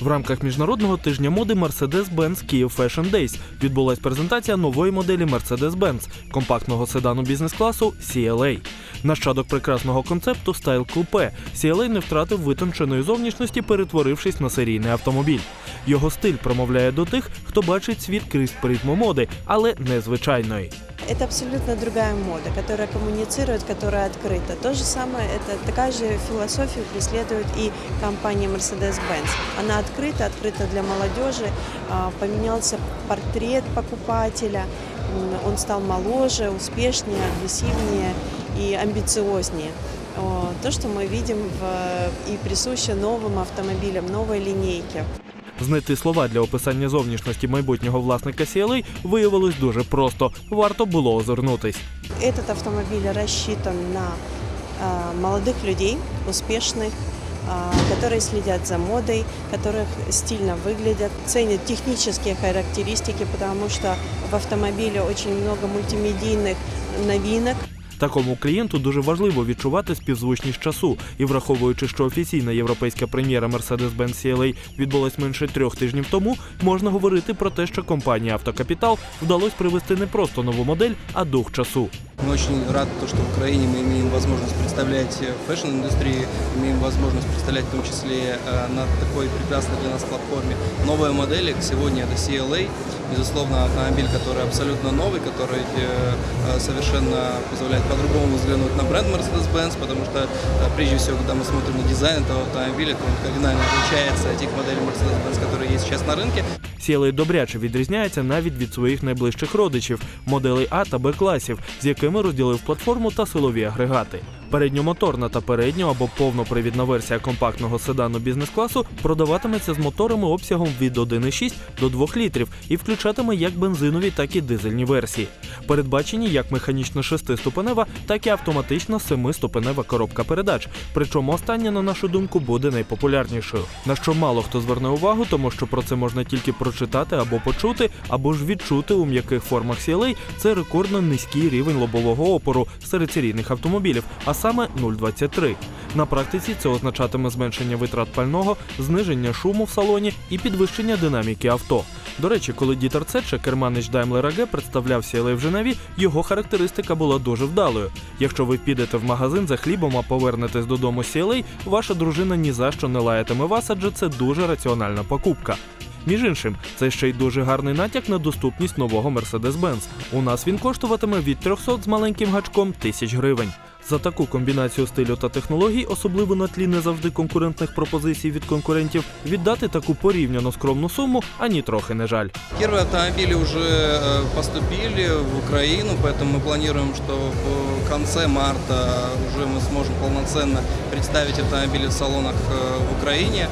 В рамках міжнародного тижня моди Mercedes-Benz Kyiv Fashion Days відбулась презентація нової моделі Mercedes-Benz компактного седану бізнес-класу CLA. Нащадок прекрасного концепту Style Coupe, CLA не втратив витонченої зовнішності, перетворившись на серійний автомобіль. Його стиль промовляє до тих, хто бачить світ крізь призму моди, але незвичайної. Это абсолютно другая мода, которая коммуницирует, которая открыта. То же самое, это такая же философию преследует и компания Mercedes-Benz. Она открыта, открыта для молодежи. А, Поменялся портрет покупателя, он стал моложе, успешнее, агрессивнее и амбициознее. То, что мы видим в, и присуще новым автомобилям, новой линейке. Знайти слова для описання зовнішності майбутнього власника CLA виявилось дуже просто. Варто було озирнутись. Этот автомобиль рассчитан на а, молодых людей, успешных, а, которые следят за модой, которых стильно выглядят, ценят технические характеристики, потому что в автомобиле очень много мультимедийных новинок. Такому клієнту дуже важливо відчувати співзвучність часу, і враховуючи, що офіційна європейська прем'єра Mercedes-Benz CLA відбулась менше трьох тижнів тому, можна говорити про те, що компанії Автокапітал вдалося привести не просто нову модель, а дух часу. Мы очень рады, то, что в Украине мы имеем возможность представлять э, фэшн-индустрию, имеем возможность представлять в том числе э, на такой прекрасной для нас платформе новые модели. Сегодня это CLA, безусловно, автомобиль, который абсолютно новый, который э, э, совершенно позволяет по-другому взглянуть на бренд Mercedes-Benz, потому что, э, прежде всего, когда мы смотрим на дизайн этого автомобиля, то он кардинально отличается от тех моделей Mercedes-Benz, которые есть сейчас на рынке. CLA добряче відрізняється навіть від своїх найближчих родичів моделей А та Б класів, з якими розділив платформу та силові агрегати. Передньомоторна та передньо або повнопривідна версія компактного седану бізнес-класу продаватиметься з моторами обсягом від 1,6 до 2 літрів і включатиме як бензинові, так і дизельні версії. Передбачені як механічно шестиступенева, так і автоматична семиступенева коробка передач. Причому остання, на нашу думку, буде найпопулярнішою. На що мало хто зверне увагу, тому що про це можна тільки прочитати або почути, або ж відчути у м'яких формах CLA – це рекордно низький рівень лобового опору серед серійних автомобілів, а саме 0,23. На практиці це означатиме зменшення витрат пального, зниження шуму в салоні і підвищення динаміки авто. До речі, коли Дітер Цетше, керманич Daimler AG, представляв CLA в Женеві, його характеристика була дуже вдалою. Якщо ви підете в магазин за хлібом, а повернетесь додому CLA, ваша дружина ні за що не лаятиме вас, адже це дуже раціональна покупка. Між іншим, це ще й дуже гарний натяк на доступність нового Mercedes-Benz. У нас він коштуватиме від 300 з маленьким гачком тисяч гривень. За таку комбінацію стилю та технологій, особливо на тлі не завжди конкурентних пропозицій від конкурентів, віддати таку порівняно скромну суму ані трохи не жаль. Первые автомобили уже э, поступили в Украину, поэтому мы планируем, что в конце марта уже мы сможем полноценно представить автомобили в салонах э, в Украине.